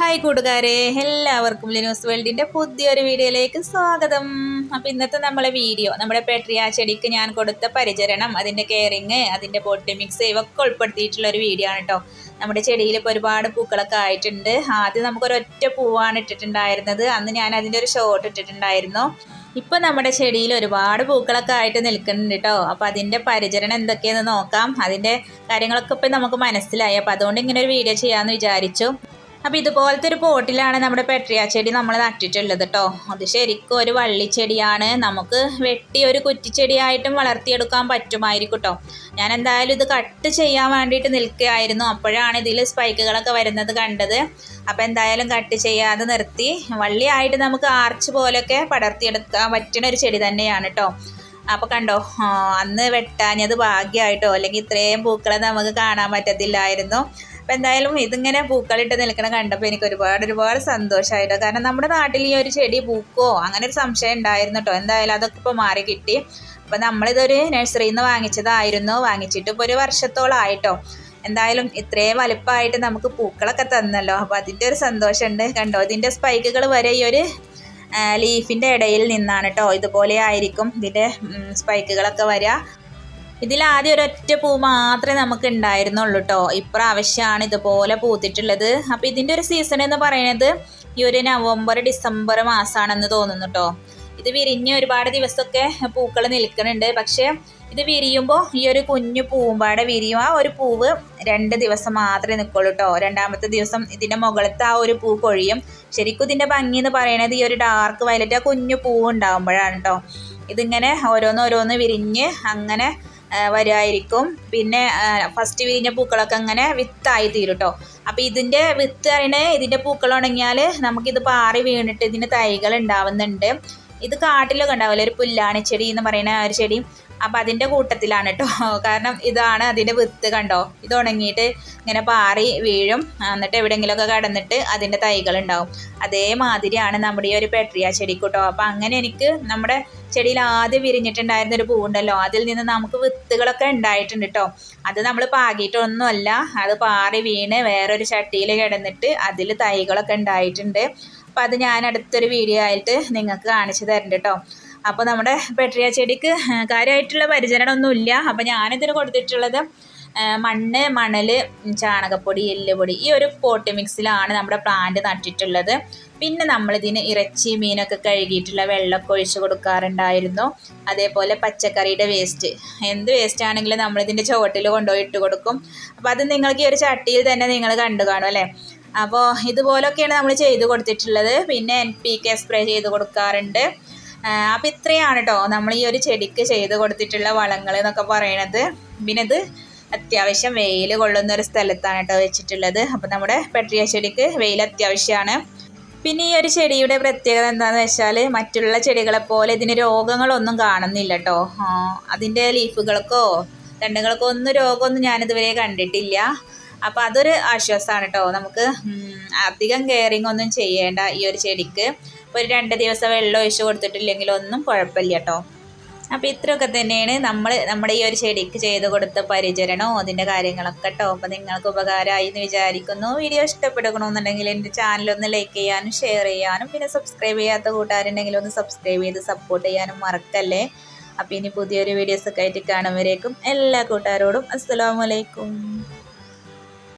Hi കൂട്ടുകാരെ എല്ലാവർക്കും ലിനൂസ് വേൾഡിന്റെ പുതിയൊരു വീഡിയോയിലേക്ക് സ്വാഗതം. അപ്പോൾ ഇന്നത്തെ നമ്മളെ വീഡിയോ നമ്മുടെ പെട്രിയ ചെടിക്ക് ഞാൻ കൊടുത്ത പരിചരണം അതിന്റെ കെയറിങ് അതിന്റെ ബോട്ടി മിക്സ് ഉൾപ്പെടുത്തിയിട്ടുള്ള ഒരു വീഡിയോ ആണ് കേട്ടോ നമ്മുടെ ചെടിയിൽ ഇപ്പോൾ ഒരുപാട് പൂക്കളൊക്കെ ആയിട്ടുണ്ട്. ആദ്യം നമുക്കൊരൊറ്റ പൂവാണ് ഇട്ടിട്ടുണ്ടായിരുന്നത്. അന്ന് ഞാൻ അതിന്റെ ഒരു ഷോട്ട് ഇട്ടിട്ടുണ്ടായിരുന്നു. ഇപ്പം നമ്മുടെ ചെടിയിൽ ഒരുപാട് പൂക്കളൊക്കെ ആയിട്ട് നിൽക്കുന്നുണ്ട് കേട്ടോ അപ്പോൾ അതിന്റെ പരിചരണം എന്തൊക്കെയെന്ന് നോക്കാം. അതിന്റെ കാര്യങ്ങളൊക്കെ ഇപ്പം നമുക്ക് മനസ്സിലായി. അപ്പോൾ അതുകൊണ്ട് ഇങ്ങനെ ഒരു വീഡിയോ ചെയ്യാമെന്ന് വിചാരിച്ചു. അപ്പോൾ ഇതുപോലത്തെ ഒരു പോട്ടിലാണ് നമ്മുടെ പെട്രിയ ചെടി നമ്മൾ നട്ടിട്ടുള്ളത് കേട്ടോ അത് ശരിക്കും ഒരു വള്ളിച്ചെടിയാണ് നമുക്ക് വെട്ടി ഒരു കുറ്റിച്ചെടിയായിട്ടും വളർത്തിയെടുക്കാൻ പറ്റുമായിരിക്കും കേട്ടോ ഞാൻ എന്തായാലും ഇത് കട്ട് ചെയ്യാൻ വേണ്ടിയിട്ട് നിൽക്കുകയായിരുന്നു. അപ്പോഴാണ് ഇതിൽ സ്പൈക്കുകളൊക്കെ വരുന്നത് കണ്ടത്. അപ്പോൾ എന്തായാലും കട്ട് ചെയ്യാതെ നിർത്തി. വള്ളിയായിട്ട് നമുക്ക് ആർച്ച് പോലൊക്കെ പടർത്തിയെടുക്കാൻ പറ്റുന്ന ഒരു ചെടി തന്നെയാണ് കേട്ടോ അപ്പോൾ കണ്ടോ അന്ന് വെട്ടാഞ്ഞത് ഭാഗ്യമായിട്ടോ അല്ലെങ്കിൽ ഇത്രയും പൂക്കളെ നമുക്ക് കാണാൻ പറ്റത്തില്ലായിരുന്നു. അപ്പോൾ എന്തായാലും ഇതിങ്ങനെ പൂക്കളിട്ട് നിൽക്കണ കണ്ടപ്പോൾ എനിക്ക് ഒരുപാട് ഒരുപാട് സന്തോഷമായിട്ടോ കാരണം നമ്മുടെ നാട്ടിൽ ഈ ഒരു ചെടി പൂക്കോ അങ്ങനെ ഒരു സംശയം ഉണ്ടായിരുന്നു കേട്ടോ എന്തായാലും അതൊക്കെ ഇപ്പോൾ മാറി കിട്ടി. അപ്പോൾ നമ്മളിതൊരു നഴ്സറിയിൽ നിന്ന് വാങ്ങിച്ചതായിരുന്നു. വാങ്ങിച്ചിട്ട് ഇപ്പോൾ ഒരു വർഷത്തോളമായിട്ടോ എന്തായാലും ഇത്രയും വലുപ്പമായിട്ട് നമുക്ക് പൂക്കളൊക്കെ തന്നല്ലോ. അപ്പോൾ അതിന്റെ ഒരു സന്തോഷമുണ്ട്. കണ്ടോ? ഇതിന്റെ സ്പൈക്കുകൾ വരെ ഈ ഒരു ലീഫിന്റെ ഇടയിൽ നിന്നാണ് കേട്ടോ ഇതുപോലെ ആയിരിക്കും ഇതിന്റെ സ്പൈക്കുകളൊക്കെ വരിക ഇതിൽ ആദ്യം ഒരൊറ്റ പൂ മാത്രമേ നമുക്ക് ഉണ്ടായിരുന്നുള്ളൂ കേട്ടോ ഇപ്രാവശ്യമാണ് ഇതുപോലെ പൂത്തിട്ടുള്ളത്. അപ്പോൾ ഇതിന്റെ ഒരു സീസൺ എന്ന് പറയുന്നത് ഈ ഒരു നവംബർ ഡിസംബർ മാസമാണെന്ന് തോന്നുന്നു കേട്ടോ ഇത് വിരിഞ്ഞ് ഒരുപാട് ദിവസമൊക്കെ പൂക്കൾ നിൽക്കുന്നുണ്ട്. പക്ഷേ ഇത് വിരിയുമ്പോൾ ഈ ഒരു കുഞ്ഞു പൂമ്പാടെ വിരിയും ആ ഒരു പൂവ് രണ്ട് ദിവസം മാത്രമേ നിൽക്കുള്ളൂ കേട്ടോ രണ്ടാമത്തെ ദിവസം ഇതിന്റെ മുകളിലത്തെ ആ ഒരു പൂ കൊഴിയും. ശരിക്കും ഇതിന്റെ ഭംഗി എന്ന് പറയുന്നത് ഈ ഒരു ഡാർക്ക് വയലറ്റ് ആ കുഞ്ഞു പൂവ് ഉണ്ടാകുമ്പോഴാണ് കേട്ടോ ഇതിങ്ങനെ ഓരോന്നോരോന്ന് വിരിഞ്ഞ് അങ്ങനെ വരുമായിരിക്കും പിന്നെ ഫസ്റ്റ് വിരിഞ്ഞ പൂക്കളൊക്കെ അങ്ങനെ വിത്തായി തീരും കേട്ടോ അപ്പോൾ ഇതിന്റെ വിത്ത് അറിയണേ ഇതിന്റെ പൂക്കൾ ഉണങ്ങിയാൽ നമുക്കിത് പാറി വീണിട്ട് ഇതിന് തൈകൾ ഉണ്ടാവുന്നുണ്ട്. ഇത് കാട്ടിലൊക്കെ ഉണ്ടാവില്ല? ഒരു പുല്ലാണി ചെടി എന്ന് പറയുന്ന ഒരു ചെടി. അപ്പം അതിന്റെ കൂട്ടത്തിലാണ് കേട്ടോ കാരണം ഇതാണ് അതിന്റെ വിത്ത് കണ്ടോ? ഇത് ഉണങ്ങിയിട്ട് ഇങ്ങനെ പാറി വീഴും. എന്നിട്ട് എവിടെയെങ്കിലുമൊക്കെ കടന്നിട്ട് അതിന്റെ തൈകൾ ഉണ്ടാവും. അതേമാതിരിയാണ് നമ്മുടെ ഈ ഒരു പെട്രിയ ചെടി കേട്ടോ അപ്പം അങ്ങനെ എനിക്ക് നമ്മുടെ ചെടിയിൽ ആദ്യം വിരിഞ്ഞിട്ടുണ്ടായിരുന്ന ഒരു പൂവുണ്ടല്ലോ. അതിൽ നിന്ന് നമുക്ക് വിത്തുകളൊക്കെ ഉണ്ടായിട്ടുണ്ട് കേട്ടോ അത് നമ്മൾ പാകിയിട്ടൊന്നുമല്ല. അത് പാറി വീണ് വേറൊരു ചട്ടിയിൽ കിടന്നിട്ട് അതിൽ തൈകളൊക്കെ ഉണ്ടായിട്ടുണ്ട്. അപ്പോൾ അത് ഞാൻ അടുത്തൊരു വീഡിയോ ആയിട്ട് നിങ്ങൾക്ക് കാണിച്ചു തരുന്നുണ്ട് കേട്ടോ അപ്പോൾ നമ്മുടെ പെട്രിയ ചെടിക്ക് കാര്യമായിട്ടുള്ള പരിചരണമൊന്നുമില്ല അപ്പോൾ ഞാനിതിന് കൊടുത്തിട്ടുള്ളത് മണ്ണ് മണൽ ചാണകപ്പൊടി എല്ലുപൊടി ഈ ഒരു പോട്ട് മിക്സിലാണ് നമ്മുടെ പ്ലാന്റ് നട്ടിട്ടുള്ളത്. പിന്നെ നമ്മളിതിന് ഇറച്ചി മീനൊക്കെ കഴുകിയിട്ടുള്ള വെള്ളമൊക്കെ ഒഴിച്ചു കൊടുക്കാറുണ്ടായിരുന്നു. അതേപോലെ പച്ചക്കറിയുടെ വേസ്റ്റ് എന്ത് വേസ്റ്റ് ആണെങ്കിലും നമ്മളിതിന്റെ ചുവട്ടിൽ കൊണ്ടുപോയി ഇട്ട് കൊടുക്കും. അപ്പോൾ അത് നിങ്ങൾക്ക് ഈ ഒരു ചട്ടിയിൽ തന്നെ നിങ്ങൾ കണ്ടു കാണും അല്ലേ? അപ്പോൾ ഇതുപോലൊക്കെയാണ് നമ്മൾ ചെയ്ത് കൊടുത്തിട്ടുള്ളത്. പിന്നെ എൻ പി കെ സ്പ്രേ ചെയ്ത് കൊടുക്കാറുണ്ട്. അപ്പോൾ ഇത്രയാണ് കേട്ടോ നമ്മൾ ഈ ഒരു ചെടിക്ക് ചെയ്ത് കൊടുത്തിട്ടുള്ള വളങ്ങൾ എന്നൊക്കെ പറയണത്. പിന്നെ ഇത് അത്യാവശ്യം വെയിൽ കൊള്ളുന്ന ഒരു സ്ഥലത്താണ് കേട്ടോ വെച്ചിട്ടുള്ളത്. അപ്പം നമ്മുടെ പെട്രിയ ചെടിക്ക് വെയിൽ അത്യാവശ്യമാണ്. പിന്നെ ഈ ഒരു ചെടിയുടെ പ്രത്യേകത എന്താണെന്ന് വെച്ചാൽ മറ്റുള്ള ചെടികളെ പോലെ ഇതിന് രോഗങ്ങളൊന്നും കാണുന്നില്ല കേട്ടോ. അതിന്റെ ലീഫുകൾക്കോ തണ്ടുകൾക്കോ ഒന്നും രോഗമൊന്നും ഞാനിതുവരെ കണ്ടിട്ടില്ല. അപ്പോൾ അതൊരു ആശ്വാസമാണ് കേട്ടോ. നമുക്ക് അധികം കെയറിങ് ഒന്നും ചെയ്യേണ്ട ഈ ഒരു ചെടിക്ക്. ഒരു രണ്ട് ദിവസം വെള്ളം ഒഴിച്ച് കൊടുത്തിട്ടില്ലെങ്കിൽ ഒന്നും കുഴപ്പമില്ല കേട്ടോ. അപ്പോൾ ഇത്രയൊക്കെ തന്നെയാണ് നമ്മൾ നമ്മുടെ ഈ ഒരു ചെടിക്ക് ചെയ്ത് കൊടുത്ത പരിചരണവും അതിന്റെ കാര്യങ്ങളൊക്കെ കേട്ടോ. അപ്പോൾ നിങ്ങൾക്ക് ഉപകാരമായി എന്ന് വിചാരിക്കുന്നു. വീഡിയോ ഇഷ്ടപ്പെടുകണമെന്നുണ്ടെങ്കിൽ എന്റെ ചാനലൊന്ന് ലൈക്ക് ചെയ്യാനും ഷെയർ ചെയ്യാനും പിന്നെ സബ്സ്ക്രൈബ് ചെയ്യാത്ത കൂട്ടുകാരുണ്ടെങ്കിൽ ഒന്ന് സബ്സ്ക്രൈബ് ചെയ്ത് സപ്പോർട്ട് ചെയ്യാനും മറക്കല്ലേ? അപ്പോൾ ഇനി പുതിയൊരു വീഡിയോസൊക്കെ ആയിട്ട് കാണുമ്പോഴേക്കും എല്ലാ കൂട്ടുകാരോടും. അസ്സാമലൈക്കും